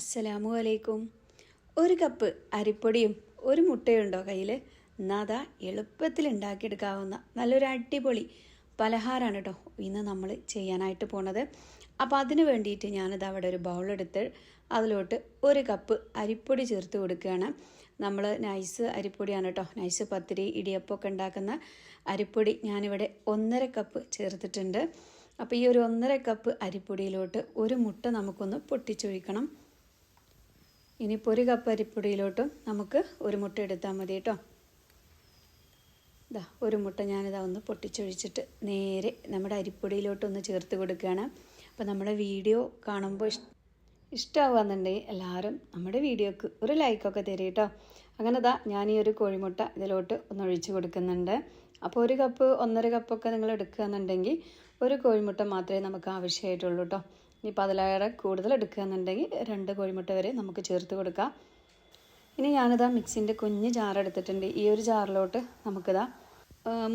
അസ്സലാമു അലൈക്കും. ഒരു കപ്പ് അരിപ്പൊടിയും ഒരു മുട്ടയുണ്ടോ കയ്യിൽ എന്നാതാ എളുപ്പത്തിൽ ഉണ്ടാക്കിയെടുക്കാവുന്ന നല്ലൊരു അടിപൊളി പലഹാരമാണ് കേട്ടോ ഇന്ന് നമ്മൾ ചെയ്യാനായിട്ട് പോണത്. അപ്പോൾ അതിന് വേണ്ടിയിട്ട് ഞാനിത് അവിടെ ഒരു ബൗളെടുത്ത് അതിലോട്ട് ഒരു കപ്പ് അരിപ്പൊടി ചേർത്ത് കൊടുക്കുകയാണ്. നമ്മൾ നൈസ് അരിപ്പൊടിയാണ് കേട്ടോ നൈസ് പത്തിരി ഇടിയപ്പമൊക്കെ ഉണ്ടാക്കുന്ന അരിപ്പൊടി ഞാനിവിടെ ഒന്നര കപ്പ് ചേർത്തിട്ടുണ്ട്. അപ്പോൾ ഈ ഒരു ഒന്നര കപ്പ് അരിപ്പൊടിയിലോട്ട് ഒരു മുട്ട നമുക്കൊന്ന് പൊട്ടിച്ചൊഴിക്കണം. ഇനിയിപ്പോൾ ഒരു കപ്പ് അരിപ്പൊടിയിലോട്ടും നമുക്ക് ഒരു മുട്ട എടുത്താൽ മതി കേട്ടോ. ഇതാ ഒരു മുട്ട ഞാനിതാ ഒന്ന് പൊട്ടിച്ചൊഴിച്ചിട്ട് നേരെ നമ്മുടെ അരിപ്പൊടിയിലോട്ടൊന്ന് ചേർത്ത് കൊടുക്കുകയാണ്. അപ്പോൾ നമ്മുടെ വീഡിയോ കാണുമ്പോൾ ഇഷ് ഇഷ്ടമാവുകയെന്നുണ്ടെങ്കിൽ എല്ലാവരും നമ്മുടെ വീഡിയോക്ക് ഒരു ലൈക്കൊക്കെ തരും കേട്ടോ. അങ്ങനെ ദാ ഞാൻ ഈ ഒരു കോഴിമുട്ട ഇതിലോട്ട് ഒന്ന് ഒഴിച്ച് കൊടുക്കുന്നുണ്ട്. അപ്പോൾ ഒരു കപ്പ് ഒന്നര കപ്പൊക്കെ നിങ്ങൾ എടുക്കുകയെന്നുണ്ടെങ്കിൽ ഒരു കോഴിമുട്ട മാത്രമേ നമുക്ക് ആവശ്യമായിട്ടുള്ളൂ കേട്ടോ. ഇനിയിപ്പോൾ അതിലേറെ കൂടുതൽ എടുക്കുകയെന്നുണ്ടെങ്കിൽ രണ്ട് കോഴിമുട്ട വരെ നമുക്ക് ചേർത്ത് കൊടുക്കാം. ഇനി ഞാനിതാ മിക്സിന്റെ കുഞ്ഞ് ജാർ എടുത്തിട്ടുണ്ട്. ഈ ഒരു ജാറിലോട്ട് നമുക്കിതാ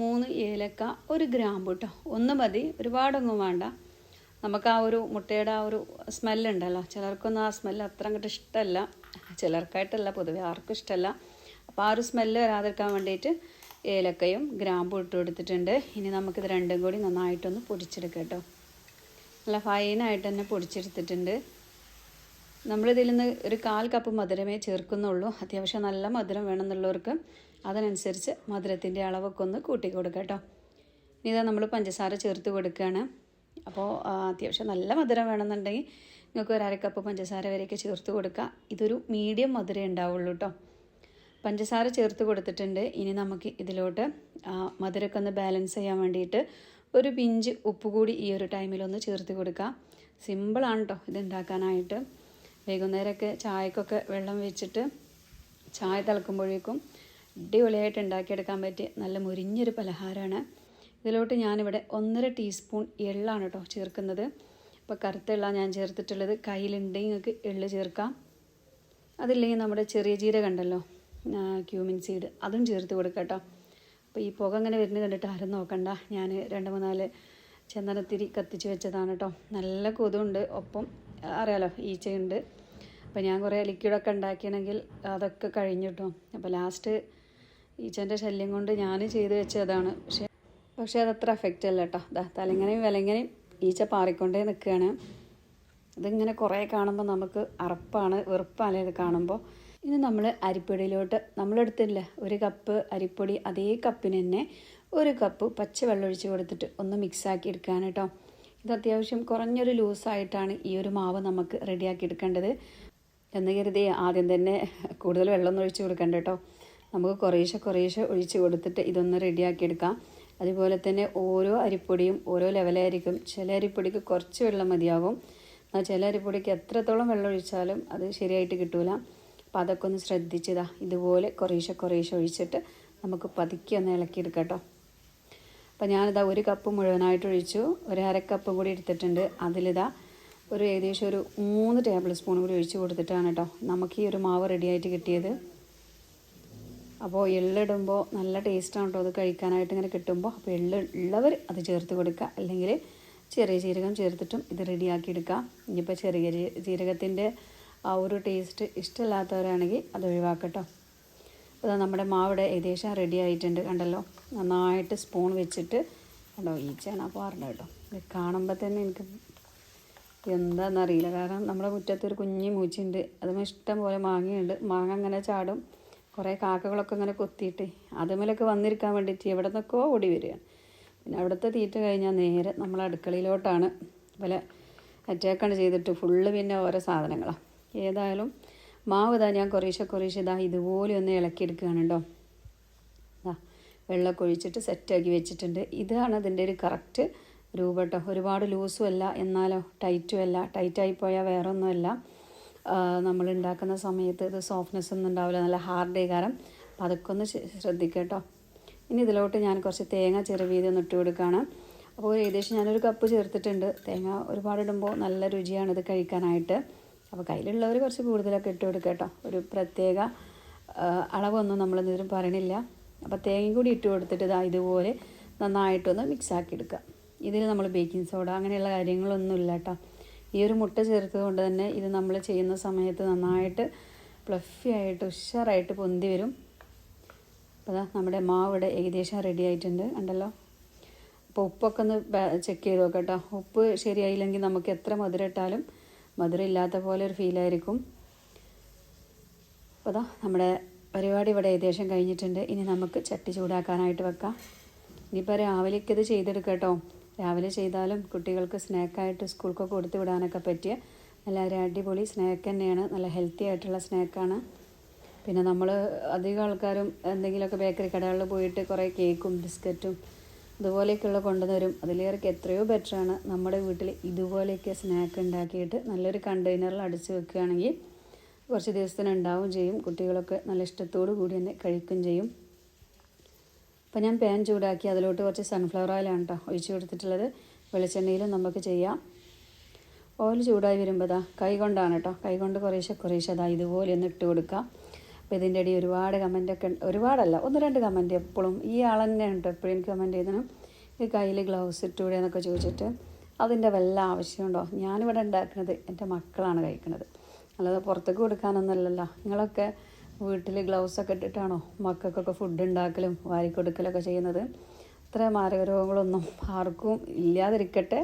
മൂന്ന് ഏലക്ക ഒരു ഗ്രാമ്പു കേട്ടോ ഒന്ന് മതി. ഒരുപാടൊന്നും വേണ്ട. നമുക്ക് ആ ഒരു മുട്ടയുടെ ആ ഒരു സ്മെല്ലുണ്ടല്ലോ ചിലർക്കൊന്നും ആ സ്മെല്ല് അത്ര അങ്ങോട്ട് ഇഷ്ടമല്ല ചിലർക്കായിട്ടല്ല പൊതുവെ ആർക്കും ഇഷ്ടമല്ല അപ്പോൾ ആ ഒരു സ്മെല്ല് വരാതിരിക്കാൻ വേണ്ടിയിട്ട് ഏലക്കയും ഗ്രാമ്പും ഇട്ട് കൊടുത്തിട്ടുണ്ട് ഇനി നമുക്കിത് രണ്ടും കൂടി നന്നായിട്ടൊന്ന് പൊടിച്ചെടുക്കാം കേട്ടോ നല്ല ഫൈനായിട്ട് തന്നെ പൊടിച്ചെടുത്തിട്ടുണ്ട്. നമ്മളിതിൽ നിന്ന് ഒരു കാൽ കപ്പ് മധുരമേ ചേർക്കുന്നുള്ളൂ. അത്യാവശ്യം നല്ല മധുരം വേണമെന്നുള്ളവർക്ക് അതിനനുസരിച്ച് മധുരത്തിന്റെ അളവൊക്കെ ഒന്ന് കൂട്ടി കേട്ടോ. ഇനി ഇതാ നമ്മൾ പഞ്ചസാര ചേർത്ത് കൊടുക്കുകയാണ്. അപ്പോൾ അത്യാവശ്യം നല്ല മധുരം വേണമെന്നുണ്ടെങ്കിൽ നിങ്ങൾക്ക് ഒരു അരക്കപ്പ് കപ്പ് പഞ്ചസാര വരെയൊക്കെ ചേർത്ത് കൊടുക്കുക ഇതൊരു മീഡിയം മധുരം ഉണ്ടാവുള്ളൂ കേട്ടോ. പഞ്ചസാര ചേർത്ത് കൊടുത്തിട്ടുണ്ട്. ഇനി നമുക്ക് ഇതിലോട്ട് മധുരമൊക്കെ ഒന്ന് ബാലൻസ് ചെയ്യാൻ വേണ്ടിയിട്ട് ഒരു പിഞ്ച് ഉപ്പ് കൂടി ഈ ഒരു ടൈമിലൊന്ന് ചേർത്ത് കൊടുക്കുക സിമ്പിളാണ് കേട്ടോ ഇത് ഉണ്ടാക്കാനായിട്ട് വൈകുന്നേരമൊക്കെ ചായക്കൊക്കെ വെള്ളം വെച്ചിട്ട് ചായ തിളക്കുമ്പോഴേക്കും അടിപൊളിയായിട്ട് ഉണ്ടാക്കിയെടുക്കാൻ പറ്റിയ നല്ല മുരിഞ്ഞൊരു പലഹാരമാണ് ഇതിലോട്ട് ഞാനിവിടെ ഒന്നര ടീസ്പൂൺ എള്ളാണ് കേട്ടോ ചേർക്കുന്നത്. അപ്പോൾ കറുത്ത എള്ള ഞാൻ ചേർത്തിട്ടുള്ളത്. കയ്യിലുണ്ടെങ്കിൽ നിങ്ങൾക്ക് എള്ള് ചേർക്കാം. അതില്ലെങ്കിൽ നമ്മുടെ ചെറിയ ജീരകം ഉണ്ടല്ലോ ക്യൂമിൻ സീഡ് അതും ചേർത്ത് കൊടുക്കാം കേട്ടോ അപ്പോൾ ഈ പുക അങ്ങനെ വരുന്നത് കണ്ടിട്ട് ആരും നോക്കണ്ട. ഞാൻ രണ്ട് മൂന്നാൽ ചന്ദനത്തിരി കത്തിച്ച് വെച്ചതാണ് കേട്ടോ നല്ല കൊതുണ്ട് ഒപ്പം അറിയാലോ ഈച്ചയുണ്ട്. അപ്പോൾ ഞാൻ കുറേ ലിക്വിഡൊക്കെ ഉണ്ടാക്കിയാണെങ്കിൽ അതൊക്കെ കഴിഞ്ഞു കേട്ടോ അപ്പോൾ ലാസ്റ്റ് ഈച്ചന്റെ ശല്യം കൊണ്ട് ഞാൻ ചെയ്ത് വെച്ചതാണ്. പക്ഷേ പക്ഷേ അതത്ര എഫക്റ്റ് അല്ല കേട്ടോ ദാ തലങ്ങനെയും വിലങ്ങനെയും ഈച്ച പാറിക്കൊണ്ടേ നിൽക്കുകയാണ് ഇതിങ്ങനെ കുറേ കാണുമ്പോൾ നമുക്ക് അറപ്പാണ് വെറുപ്പാണ് ഇത് കാണുമ്പോൾ ഇനി നമ്മൾ അരിപ്പൊടിയിലോട്ട് നമ്മളെടുത്തില്ല ഒരു കപ്പ് അരിപ്പൊടി അതേ കപ്പിന് തന്നെ ഒരു കപ്പ് പച്ചവെള്ളം ഒഴിച്ച് കൊടുത്തിട്ട് ഒന്ന് മിക്സാക്കി എടുക്കാൻ കേട്ടോ ഇത് അത്യാവശ്യം കുറഞ്ഞൊരു ലൂസായിട്ടാണ് ഈ ഒരു മാവ് നമുക്ക് റെഡിയാക്കി എടുക്കേണ്ടത്. എന്ന് കരുതി ആദ്യം തന്നെ കൂടുതൽ വെള്ളമൊന്നും ഒഴിച്ച് കൊടുക്കണ്ട കേട്ടോ നമുക്ക് കുറേശ്ശെ കുറേശ്ശെ ഒഴിച്ച് കൊടുത്തിട്ട് ഇതൊന്ന് റെഡിയാക്കി എടുക്കാം. അതുപോലെ തന്നെ ഓരോ അരിപ്പൊടിയും ഓരോ ലെവലായിരിക്കും. ചില അരിപ്പൊടിക്ക് കുറച്ച് വെള്ളം മതിയാകും. എന്നാൽ ചില അരിപ്പൊടിക്ക് എത്രത്തോളം വെള്ളം ഒഴിച്ചാലും അത് ശരിയായിട്ട് കിട്ടൂല. അപ്പോൾ അതൊക്കെ ഒന്ന് ശ്രദ്ധിച്ചതാ. ഇതുപോലെ കുറേശ്ശെ കുറേശ്ശെ ഒഴിച്ചിട്ട് നമുക്ക് പതുക്കി ഒന്ന് ഇളക്കിയെടുക്കാം കേട്ടോ അപ്പോൾ ഞാനിതാ ഒരു കപ്പ് മുഴുവനായിട്ട് ഒഴിച്ചു. ഒരു അര കപ്പ് കൂടി എടുത്തിട്ടുണ്ട്. അതിലിതാ ഒരു ഏകദേശം ഒരു മൂന്ന് ടേബിൾ സ്പൂൺ കൂടി ഒഴിച്ച് കൊടുത്തിട്ടാണ് കേട്ടോ നമുക്ക് ഈ ഒരു മാവ് റെഡിയായിട്ട് കിട്ടിയത്. അപ്പോൾ എള്ളിടുമ്പോൾ നല്ല ടേസ്റ്റാണ് കേട്ടോ അത് കഴിക്കാനായിട്ട് ഇങ്ങനെ കിട്ടുമ്പോൾ അപ്പോൾ എള്ള് ഉള്ളവർ അത് ചേർത്ത് കൊടുക്കുക. അല്ലെങ്കിൽ ചെറിയ ജീരകം ചേർത്തിട്ടും ഇത് റെഡിയാക്കി എടുക്കുക ഇനിയിപ്പോൾ ചെറിയ ജീരകത്തിന്റെ ആ ഒരു ടേസ്റ്റ് ഇഷ്ടമില്ലാത്തവരാണെങ്കിൽ അത് ഒഴിവാക്കട്ടോ. അപ്പോൾ നമ്മുടെ മാവിടെ ഏകദേശം റെഡി ആയിട്ടുണ്ട് കണ്ടല്ലോ. നന്നായിട്ട് സ്പൂൺ വെച്ചിട്ട് കണ്ടോ ഈച്ചയാണ് അപ്പോൾ പറഞ്ഞത് കേട്ടോ. ഇത് കാണുമ്പോൾ തന്നെ എനിക്ക് എന്താണെന്നറിയില്ല കാരണം നമ്മുടെ മുറ്റത്തൊരു കുഞ്ഞു മൂച്ചിണ്ട്. അതുമ്പോൾ ഇഷ്ടം പോലെ മാങ്ങയുണ്ട്. മാങ്ങ അങ്ങനെ ചാടും. കുറേ കാക്കകളൊക്കെ ഇങ്ങനെ കൊത്തിയിട്ട് അതുമേലൊക്കെ വന്നിരിക്കാൻ വേണ്ടിയിട്ട് എവിടെ നിന്നൊക്കെ ഓടി വരികയാണ്. പിന്നെ അവിടുത്തെ തീറ്റ കഴിഞ്ഞാൽ നേരെ നമ്മൾ അടുക്കളയിലോട്ടാണ് പോലെ അറ്റാക്കാണ് ചെയ്തിട്ട് ഫുള്ള് പിന്നെ ഓരോ സാധനങ്ങളാണ് ഏതായാലും മാവ് ഇതാ ഞാൻ കുറേശ്ശെ കുറേശ്ശെ ഇതാ ഇതുപോലെ ഒന്ന് ഇളക്കിയെടുക്കുകയാണ് കേട്ടോ ഇതാ വെള്ളമൊക്കെ ഒഴിച്ചിട്ട് സെറ്റാക്കി വെച്ചിട്ടുണ്ട്. ഇതാണ് അതിന്റെ ഒരു കറക്റ്റ് രൂപം കേട്ടോ ഒരുപാട് ലൂസും അല്ല എന്നാലോ ടൈറ്റും അല്ല. ടൈറ്റായി പോയാൽ വേറെ ഒന്നുമല്ല നമ്മൾ ഉണ്ടാക്കുന്ന സമയത്ത് ഇത് സോഫ്റ്റ്നെസ് ഒന്നും ഉണ്ടാവില്ല. നല്ല ഹാർഡ് കാരണം അപ്പോൾ അതൊക്കെ ഒന്ന് കേട്ടോ ഇനി ഇതിലോട്ട് ഞാൻ കുറച്ച് തേങ്ങ ചെറുവീതി ഒന്ന് ഇട്ട് കൊടുക്കുകയാണ്. അപ്പോൾ ഏകദേശം ഞാനൊരു കപ്പ് ചേർത്തിട്ടുണ്ട്. തേങ്ങ ഒരുപാട് ഇടുമ്പോൾ നല്ല രുചിയാണ് ഇത് കഴിക്കാനായിട്ട്. അപ്പോൾ കയ്യിലുള്ളവർ കുറച്ച് കൂടുതലൊക്കെ ഇട്ട് കൊടുക്കുക കേട്ടോ. ഒരു പ്രത്യേക അളവൊന്നും നമ്മൾ നമ്മളിതിലും പറയണില്ല. അപ്പോൾ തേങ്ങയും കൂടി ഇട്ട് കൊടുത്തിട്ട് ഇതാ ഇതുപോലെ നന്നായിട്ടൊന്ന് മിക്സാക്കി എടുക്കുക ഇതിൽ നമ്മൾ ബേക്കിംഗ് സോഡ അങ്ങനെയുള്ള കാര്യങ്ങളൊന്നും ഇല്ല കേട്ടോ. ഈ ഒരു മുട്ട ചേർത്തത് കൊണ്ട് തന്നെ ഇത് നമ്മൾ ചെയ്യുന്ന സമയത്ത് നന്നായിട്ട് പ്ലഫി ആയിട്ട് ഉഷാറായിട്ട് പൊന്തി വരും. അപ്പോൾ അതാ നമ്മുടെ മാവ് ഇവിടെ ഏകദേശം റെഡി ആയിട്ടുണ്ട്. ഉണ്ടല്ലോ അപ്പോൾ ഉപ്പൊക്കെ ഒന്ന് ചെക്ക് ചെയ്ത് നോക്കാം കേട്ടോ. ഉപ്പ് ശരിയായില്ലെങ്കിൽ നമുക്ക് എത്ര മധുരം ഇട്ടാലും മധുരം ഇല്ലാത്ത പോലെ ഒരു ഫീലായിരിക്കും അപ്പോൾ അതാ നമ്മുടെ പരിപാടി ഇവിടെ ഏകദേശം കഴിഞ്ഞിട്ടുണ്ട്. ഇനി നമുക്ക് ചട്ടി ചൂടാക്കാനായിട്ട് വെക്കാം. ഇനിയിപ്പോൾ രാവിലേക്കത് ചെയ്തെടുക്കട്ടോ ചെയ്തെടുക്കാം കേട്ടോ. രാവിലെ ചെയ്താലും കുട്ടികൾക്ക് സ്നാക്കായിട്ട് സ്കൂൾക്കൊക്കെ കൊടുത്തു വിടാനൊക്കെ പറ്റിയ നല്ല ഒരു അടിപൊളി സ്നാക്ക് തന്നെയാണ്. നല്ല ഹെൽത്തി ആയിട്ടുള്ള സ്നാക്കാണ് പിന്നെ നമ്മൾ അധികം ആൾക്കാരും എന്തെങ്കിലുമൊക്കെ ബേക്കറി കടകളിൽ പോയിട്ട് കുറേ കേക്കും ബിസ്ക്കറ്റും ഇതുപോലെയൊക്കെയുള്ള കൊണ്ടുവരും അതിലേറെക്ക് എത്രയോ ബെറ്ററാണ് നമ്മുടെ വീട്ടിൽ ഇതുപോലെയൊക്കെ സ്നാക്ക് ഉണ്ടാക്കിയിട്ട് നല്ലൊരു കണ്ടെയ്നറിൽ അടിച്ച് വെക്കുകയാണെങ്കിൽ കുറച്ച് ദിവസത്തിന് ഉണ്ടാവും ചെയ്യും. കുട്ടികളൊക്കെ നല്ല ഇഷ്ടത്തോടു കൂടി തന്നെ കഴിക്കും ചെയ്യും. അപ്പോൾ ഞാൻ പാൻ ചൂടാക്കി അതിലോട്ട് കുറച്ച് സൺഫ്ലവർ ഓയിലാണ് കേട്ടോ ഒഴിച്ച് കൊടുത്തിട്ടുള്ളത്. വെളിച്ചെണ്ണയിലും നമുക്ക് ചെയ്യാം. ഓയിൽ ചൂടായി വരുമ്പോൾ കൈ കൊണ്ടാണ് കേട്ടോ കൈ കൊണ്ട് കുറേശ്ശെ കുറേശ്ശെ അതാ ഇതുപോലെ ഒന്ന് ഇട്ട് കൊടുക്കാം. അപ്പോൾ ഇതിന്റെ ഇടയിൽ ഒരുപാട് കമന്റൊക്കെ ഒരുപാടല്ല ഒന്ന് രണ്ട് കമന്റ് എപ്പോഴും. ഈ ആൾ തന്നെ ഉണ്ട്. എപ്പോഴും എനിക്ക് കമന്റ് ചെയ്തതിനും ഈ കയ്യിൽ ഗ്ലൗസ് ഇട്ടൂടെ എന്നൊക്കെ ചോദിച്ചിട്ട് അതിന്റെ വല്ല ആവശ്യമുണ്ടോ ഞാനിവിടെ ഉണ്ടാക്കുന്നത് എന്റെ മക്കളാണ് കഴിക്കുന്നത്. അല്ലാതെ പുറത്തേക്ക് കൊടുക്കാനൊന്നുമല്ലല്ലോ നിങ്ങളൊക്കെ വീട്ടിൽ ഗ്ലൗസൊക്കെ ഇട്ടിട്ടാണോ മക്കൾക്കൊക്കെ ഫുഡ് ഉണ്ടാക്കലും വാരിക്കൊടുക്കലൊക്കെ ചെയ്യുന്നത്? അത്ര മാരകരോഗങ്ങളൊന്നും ആർക്കും ഇല്ലാതിരിക്കട്ടെ.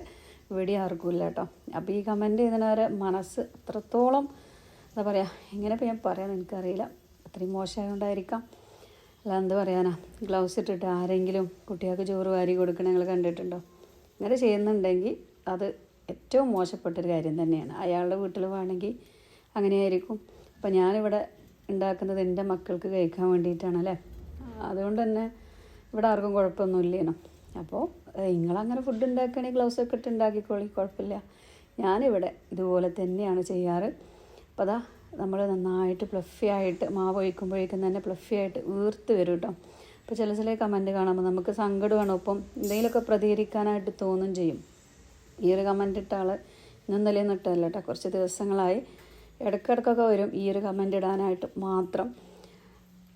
ഇവിടെ ആർക്കും ഇല്ല കേട്ടോ. അപ്പോൾ ഈ കമന്റ് ചെയ്യുന്നവരെ മനസ്സ് അത്രത്തോളം എന്താ പറയുക എങ്ങനെ ഇപ്പോൾ ഞാൻ പറയാമെന്ന് എനിക്കറിയില്ല. അത്രയും മോശമായതുകൊണ്ടായിരിക്കാം അല്ല എന്ത് പറയാനാ? ഗ്ലൗസ് ഇട്ടിട്ട് ആരെങ്കിലും കുട്ടികൾക്ക് ചോറ് വാരി കൊടുക്കണ നിങ്ങൾ കണ്ടിട്ടുണ്ടോ? ഇങ്ങനെ ചെയ്യുന്നുണ്ടെങ്കിൽ അത് ഏറ്റവും മോശപ്പെട്ടൊരു കാര്യം തന്നെയാണ്. അയാളുടെ വീട്ടിൽ വേണമെങ്കിൽ അങ്ങനെയായിരിക്കും. അപ്പം ഞാനിവിടെ ഉണ്ടാക്കുന്നത് എന്റെ മക്കൾക്ക് കഴിക്കാൻ വേണ്ടിയിട്ടാണ് അല്ലേ? അതുകൊണ്ട് തന്നെ ഇവിടെ ആർക്കും കുഴപ്പമൊന്നുമില്ലേനോ അപ്പോൾ നിങ്ങളങ്ങനെ ഫുഡ് ഉണ്ടാക്കുകയാണെങ്കിൽ ഗ്ലൗസ് ഒക്കെ ഇട്ട് ഉണ്ടാക്കിക്കോളി കുഴപ്പമില്ല. ഞാനിവിടെ ഇതുപോലെ തന്നെയാണ് ചെയ്യാറ്. അപ്പോൾ അതാ നമ്മൾ നന്നായിട്ട് പ്ലഫി ആയിട്ട് മാവ് ഒഴിക്കുമ്പോഴേക്കും തന്നെ പ്ലഫി ആയിട്ട് വീർത്ത് വരും കേട്ടോ അപ്പോൾ ചില ചില കമന്റ് കാണുമ്പോൾ നമുക്ക് സങ്കടമാണ്. ഒപ്പം എന്തെങ്കിലുമൊക്കെ പ്രതികരിക്കാനായിട്ട് തോന്നും ചെയ്യും. ഈ ഒരു കമന്റ് ഇട്ട ആൾ ഇന്നും നിലയിൽ ഇട്ടല്ല കേട്ടോ കുറച്ച് ദിവസങ്ങളായി ഇടയ്ക്കിടയ്ക്കൊക്കെ വരും ഈ ഒരു കമന്റ് ഇടാനായിട്ട് മാത്രം.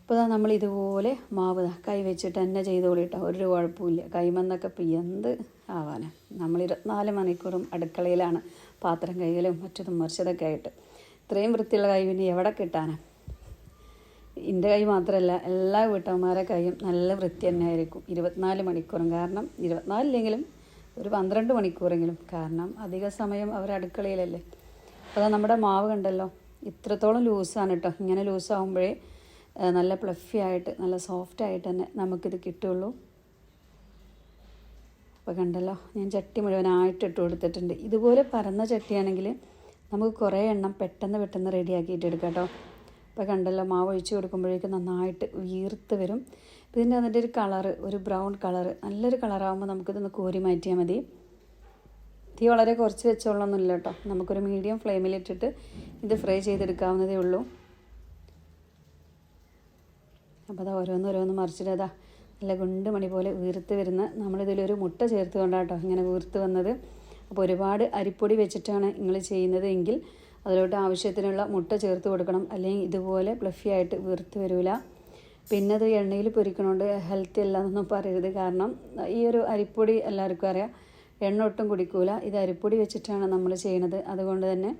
അപ്പോൾ ഇതാ നമ്മൾ ഇതുപോലെ മാവ് കൈ വെച്ചിട്ട് തന്നെ ചെയ്തോളി കേട്ടോ ഒരു കുഴപ്പമില്ല കൈമന്നൊക്കെ ഇപ്പം എന്ത് ആവാനാണ് നമ്മൾ ഇരുപത്തിനാല് മണിക്കൂറും അടുക്കളയിലാണ്. പാത്രം കൈകളും മറ്റതും മറിച്ചതൊക്കെ ആയിട്ട്. ഇത്രയും വൃത്തിയുള്ള കൈ പിന്നെ എവിടെ കിട്ടാനാണ് എന്റെ കൈ മാത്രമല്ല എല്ലാ വീട്ടമ്മമാരെ കൈയും നല്ല വൃത്തി തന്നെ ആയിരിക്കും. ഇരുപത്തിനാല് മണിക്കൂറും. കാരണം ഇരുപത്തിനാലില്ലെങ്കിലും ഒരു പന്ത്രണ്ട് മണിക്കൂറെങ്കിലും. കാരണം അധിക സമയം അവർ അടുക്കളയിലല്ലേ. അപ്പോൾ നമ്മുടെ മാവ് കണ്ടല്ലോ. ഇത്രത്തോളം ലൂസാണ് കേട്ടോ ഇങ്ങനെ ലൂസാകുമ്പോഴേ നല്ല പ്ലഫി ആയിട്ട് നല്ല സോഫ്റ്റ് ആയിട്ട് തന്നെ നമുക്കിത് കിട്ടുള്ളൂ. അപ്പോൾ കണ്ടല്ലോ ഞാൻ ചട്ടി മുഴുവനായിട്ട് ഇട്ട് കൊടുത്തിട്ടുണ്ട്. ഇതുപോലെ പരന്ന ചട്ടിയാണെങ്കിൽ നമുക്ക് കുറേ എണ്ണം പെട്ടെന്ന് പെട്ടെന്ന് റെഡിയാക്കിയിട്ട് എടുക്കാം കേട്ടോ. ഇപ്പോൾ കണ്ടല്ലോ മാവ് ഒഴിച്ച് കൊടുക്കുമ്പോഴേക്കും നന്നായിട്ട് വീർത്ത് വരും. ഇതിന്റെ അതിന്റെ ഒരു കളറ് ഒരു ബ്രൗൺ കളറ് നല്ലൊരു കളറാകുമ്പോൾ നമുക്കിതൊന്ന് കോരി മാറ്റിയാൽ മതി. തീ വളരെ കുറച്ച് വെച്ചോളൊന്നുമില്ല കേട്ടോ. നമുക്കൊരു മീഡിയം ഫ്ലെയിമിലിട്ടിട്ട് ഇത് ഫ്രൈ ചെയ്തെടുക്കാവുന്നതേ ഉള്ളൂ. അപ്പോൾ അതാ ഓരോന്നോരോന്ന് മറിച്ചിട്ട് അതാ നല്ല ഗുണ്ട് മണി പോലെ വീർത്ത് വരുന്ന നമ്മളിതിലൊരു മുട്ട ചേർത്ത് കൊണ്ടാട്ടോ ഇങ്ങനെ വീർത്ത് വന്നത്. അപ്പോൾ ഒരുപാട് അരിപ്പൊടി വെച്ചിട്ടാണ് നിങ്ങൾ ചെയ്യുന്നത് എങ്കിൽ അതിലോട്ട് ആവശ്യത്തിനുള്ള മുട്ട ചേർത്ത് കൊടുക്കണം. അല്ലെങ്കിൽ ഇതുപോലെ പ്ലഫി ആയിട്ട് വീർത്ത് വരില്ല പിന്നെ അത് എണ്ണയിൽ പൊരിക്കണോണ്ട് ഹെൽത്തി അല്ല എന്നൊന്നും പറയരുത്. കാരണം ഈ ഒരു അരിപ്പൊടി എല്ലാവർക്കും അറിയാം എണ്ണ ഒട്ടും കുടിക്കൂല. ഇത് അരിപ്പൊടി വെച്ചിട്ടാണ് നമ്മൾ ചെയ്യണത്. അതുകൊണ്ട് തന്നെ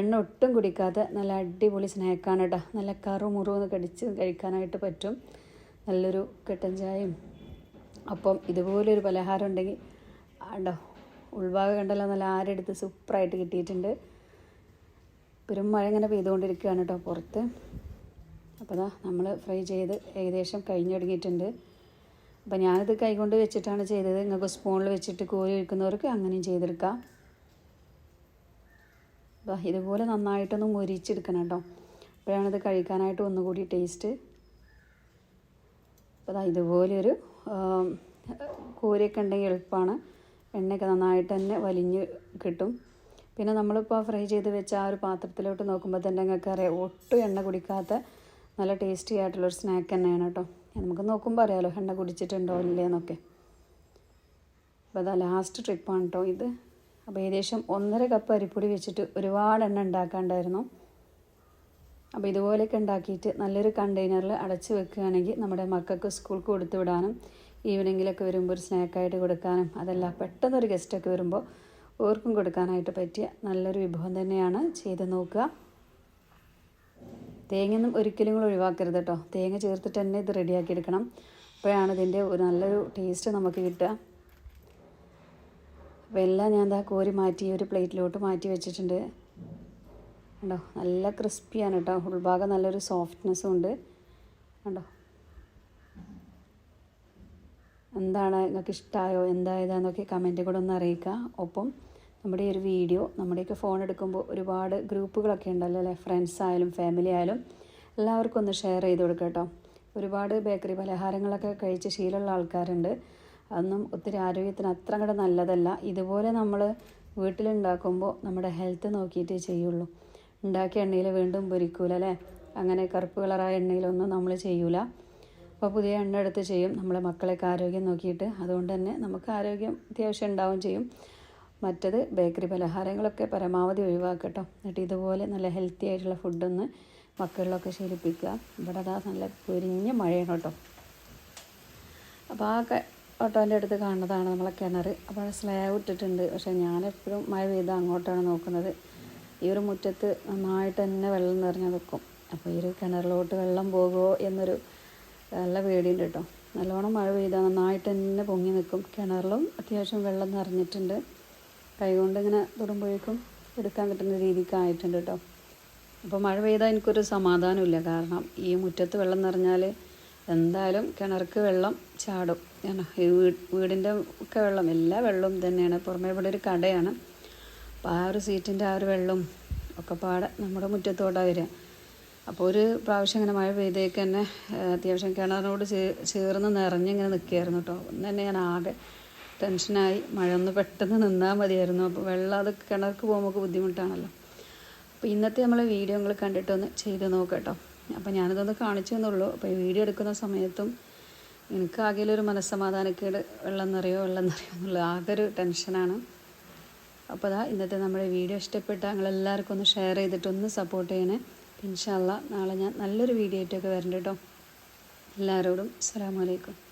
എണ്ണ ഒട്ടും കുടിക്കാത്ത നല്ല അടിപൊളി സ്നാക്കാണ് കേട്ടോ. നല്ല കറു മുറുവെന്ന് കടിച്ച് കഴിക്കാനായിട്ട് പറ്റും. നല്ലൊരു കെട്ടൻ ചായയും. അപ്പം ഇതുപോലൊരു പലഹാരം ഉണ്ടെങ്കിൽ ഉണ്ടോ? ഉൾഭാഗം കണ്ടല്ലോ നല്ല ആരെടുത്ത് സൂപ്പറായിട്ട് കിട്ടിയിട്ടുണ്ട്. പെരും മഴ ഇങ്ങനെ പെയ്തുകൊണ്ടിരിക്കുകയാണ് കേട്ടോ പുറത്ത്. അപ്പോൾ അതാ നമ്മൾ ഫ്രൈ ചെയ്ത് ഏകദേശം കഴിഞ്ഞു തുടങ്ങിയിട്ടുണ്ട്. അപ്പോൾ ഞാനിത് കൈകൊണ്ട് വെച്ചിട്ടാണ് ചെയ്തത്. നിങ്ങൾക്ക് സ്പൂണിൽ വെച്ചിട്ട് കോരി ഒഴിക്കുന്നവർക്ക് അങ്ങനെയും ചെയ്തെടുക്കാം. അപ്പോൾ ഇതുപോലെ നന്നായിട്ടൊന്ന് മുരിച്ചെടുക്കണം കേട്ടോ. അപ്പോഴാണിത് കഴിക്കാനായിട്ട് ഒന്നുകൂടി ടേസ്റ്റ്. അപ്പോൾ ദാ ഇതുപോലെയൊരു കോരിയൊക്കെ ഉണ്ടെങ്കിൽ എളുപ്പമാണ്. എണ്ണയൊക്കെ നന്നായിട്ട് തന്നെ വലിഞ്ഞ് കിട്ടും. പിന്നെ നമ്മളിപ്പോൾ ഫ്രൈ ചെയ്ത് വെച്ച ആ ഒരു പാത്രത്തിലോട്ട് നോക്കുമ്പോൾ തന്നെ നിങ്ങൾക്ക് അറിയാം ഒട്ടും എണ്ണ കുടിക്കാത്ത നല്ല ടേസ്റ്റി ആയിട്ടുള്ളൊരു സ്നാക്ക് തന്നെയാണ് കേട്ടോ. നമുക്ക് നോക്കുമ്പോൾ അറിയാമല്ലോ എണ്ണ കുടിച്ചിട്ടുണ്ടോ ഇല്ലയെന്നൊക്കെ അപ്പോൾ അതാ ലാസ്റ്റ് ട്രിപ്പാണ് കേട്ടോ ഇത്. അപ്പോൾ ഏകദേശം ഒന്നര കപ്പ് അരിപ്പൊടി വെച്ചിട്ട് ഒരുപാട് എണ്ണ ഉണ്ടാക്കാണ്ടായിരുന്നു. അപ്പോൾ ഇതുപോലെയൊക്കെ ഉണ്ടാക്കിയിട്ട് നല്ലൊരു കണ്ടെയ്നറിൽ അടച്ച് വെക്കുകയാണെങ്കിൽ നമ്മുടെ മക്കൾക്ക് സ്കൂൾക്ക് കൊടുത്തു വിടാനും ഈവനിങ്ങിലൊക്കെ വരുമ്പോൾ ഒരു സ്നാക്കായിട്ട് കൊടുക്കാനും അതല്ല പെട്ടെന്നൊരു ഗസ്റ്റൊക്കെ വരുമ്പോൾ ഓർക്കും കൊടുക്കാനായിട്ട് പറ്റിയ നല്ലൊരു വിഭവം തന്നെയാണ് ചെയ്ത് നോക്കുക. തേങ്ങയൊന്നും ഒരിക്കലും കൂടെ ഒഴിവാക്കരുത് കേട്ടോ. തേങ്ങ ചേർത്തിട്ട് തന്നെ ഇത് റെഡിയാക്കി എടുക്കണം. അപ്പോഴാണ് ഇതിന്റെ ഒരു നല്ലൊരു ടേസ്റ്റ് നമുക്ക് കിട്ടുക. അപ്പോൾ എല്ലാം ഞാൻ എന്താ കോരി മാറ്റി ഒരു പ്ലേറ്റിലോട്ട് മാറ്റി വെച്ചിട്ടുണ്ട്. കണ്ടോ? നല്ല ക്രിസ്പിയാണ് കേട്ടോ. ഉൾഭാഗം നല്ലൊരു സോഫ്റ്റ്നെസ്സും ഉണ്ട്. കണ്ടോ? എന്താണ് നിങ്ങൾക്ക് ഇഷ്ടമായോ എന്തായതാന്നൊക്കെ കമന്റ് കൂടെ ഒന്ന് അറിയിക്കുക. ഒപ്പം നമ്മുടെ ഈ ഒരു വീഡിയോ നമ്മുടെയൊക്കെ ഫോൺ എടുക്കുമ്പോൾ ഒരുപാട് ഗ്രൂപ്പുകളൊക്കെ ഉണ്ടല്ലോ അല്ലേ? ഫ്രണ്ട്സ് ആയാലും ഫാമിലി ആയാലും എല്ലാവർക്കും ഒന്ന് ഷെയർ ചെയ്ത് കൊടുക്കുക കേട്ടോ. ഒരുപാട് ബേക്കറി പലഹാരങ്ങളൊക്കെ കഴിച്ച് ശീലമുള്ള ആൾക്കാരുണ്ട്. അതൊന്നും ഒത്തിരി ആരോഗ്യത്തിന് അത്ര കൂടെ നല്ലതല്ല. ഇതുപോലെ നമ്മൾ വീട്ടിലുണ്ടാക്കുമ്പോൾ നമ്മുടെ ഹെൽത്ത് നോക്കിയിട്ടേ ചെയ്യുള്ളൂ. ഉണ്ടാക്കിയ എണ്ണയിൽ വീണ്ടും പൊരിക്കൂല അല്ലേ? അങ്ങനെ കറുപ്പ് കളറായ എണ്ണയിലൊന്നും നമ്മൾ ചെയ്യൂല. അപ്പോൾ പുതിയ എണ്ണ എടുത്ത് ചെയ്യും. നമ്മളെ മക്കളെയൊക്കെ ആരോഗ്യം നോക്കിയിട്ട് അതുകൊണ്ട് തന്നെ നമുക്ക് ആരോഗ്യം അത്യാവശ്യം ഉണ്ടാവും ചെയ്യും. മറ്റത് ബേക്കറി പലഹാരങ്ങളൊക്കെ പരമാവധി ഒഴിവാക്കട്ടോ എന്നിട്ട് ഇതുപോലെ നല്ല ഹെൽത്തി ആയിട്ടുള്ള ഫുഡൊന്ന് മക്കളിലൊക്കെ ശീലിപ്പിക്കുക. ഇവിടെ അതാ നല്ല പൊരിഞ്ഞ മഴയാണ് കേട്ടോ. അപ്പോൾ ആ ഓട്ടോന്റെ അടുത്ത് കാണുന്നതാണ് നമ്മളെ കിണർ അപ്പോൾ സ്ലാബ് ഇട്ടിട്ടുണ്ട്. പക്ഷേ ഞാനെപ്പോഴും മഴ പെയ്ത് അങ്ങോട്ടാണ് നോക്കുന്നത്. ഈ ഒരു മുറ്റത്ത് നന്നായിട്ട് തന്നെ വെള്ളം നിറഞ്ഞു നിൽക്കും. അപ്പോൾ ഈ ഒരു കിണറിലോട്ട് വെള്ളം പോകുമോ എന്നൊരു നല്ല പേടിയുണ്ട് കേട്ടോ. നല്ലോണം മഴ പെയ്താൽ നന്നായിട്ട് തന്നെ പൊങ്ങി നിൽക്കും. കിണറിലും അത്യാവശ്യം വെള്ളം നിറഞ്ഞിട്ടുണ്ട്. കൈകൊണ്ട് ഇങ്ങനെ തൊടുമ്പോഴേക്കും എടുക്കാൻ കിട്ടുന്ന രീതിക്ക് ആയിട്ടുണ്ട് കേട്ടോ. അപ്പോൾ മഴ പെയ്താൽ എനിക്കൊരു സമാധാനമില്ല കാരണം ഈ മുറ്റത്ത് വെള്ളം നിറഞ്ഞാൽ എന്തായാലും കിണർക്ക് വെള്ളം ചാടും. ഈ വീടിന്റെ ഒക്കെ വെള്ളം എല്ലാ വെള്ളവും തന്നെയാണ്. പുറമേ ഇവിടെ ഒരു കടയാണ്. അപ്പോൾ ആ ഒരു സീറ്റിന്റെ ആ ഒരു വെള്ളം ഒക്കെ പാടെ നമ്മുടെ മുറ്റത്തോട്ടാണ് വരിക. അപ്പോൾ ഒരു പ്രാവശ്യം ഇങ്ങനെ മഴ പെയ്തേക്ക് തന്നെ അത്യാവശ്യം കിണറിനോട് ചേർന്ന് നിറഞ്ഞിങ്ങനെ നിൽക്കുകയായിരുന്നു കേട്ടോ ഒന്ന് തന്നെ ഞാൻ ആകെ ടെൻഷനായി മഴ ഒന്ന് പെട്ടെന്ന് നിന്നാൽ മതിയായിരുന്നു. അപ്പോൾ വെള്ളം അത് കിണർക്ക് പോകുമ്പോൾ ബുദ്ധിമുട്ടാണല്ലോ. അപ്പോൾ ഇന്നത്തെ വീഡിയോ നിങ്ങൾ കണ്ടിട്ടൊന്ന് ചെയ്ത് നോക്കട്ടോ അപ്പോൾ ഞാനിതൊന്ന് കാണിച്ചു എന്നുള്ളൂ അപ്പോൾ ഈ വീഡിയോ എടുക്കുന്ന സമയത്തും എനിക്ക് ആകെ ഒരു മനസ്സമാധാനക്കേട് വെള്ളം നിറയോ വെള്ളം നിറയോ എന്നുള്ളത് ആകെ ഒരു ടെൻഷനാണ്. അപ്പോൾ അതാ ഇന്നത്തെ നമ്മുടെ വീഡിയോ ഇഷ്ടപ്പെട്ട നിങ്ങളെല്ലാവർക്കും ഒന്ന് ഷെയർ ചെയ്തിട്ടൊന്ന് സപ്പോർട്ട് ചെയ്യണേ. ഇൻഷാല്ല നാളെ ഞാൻ നല്ലൊരു വീഡിയോ ആയിട്ടൊക്കെ വരണ്ട കേട്ടോ. എല്ലാവരോടും അസ്സാം വലൈക്കും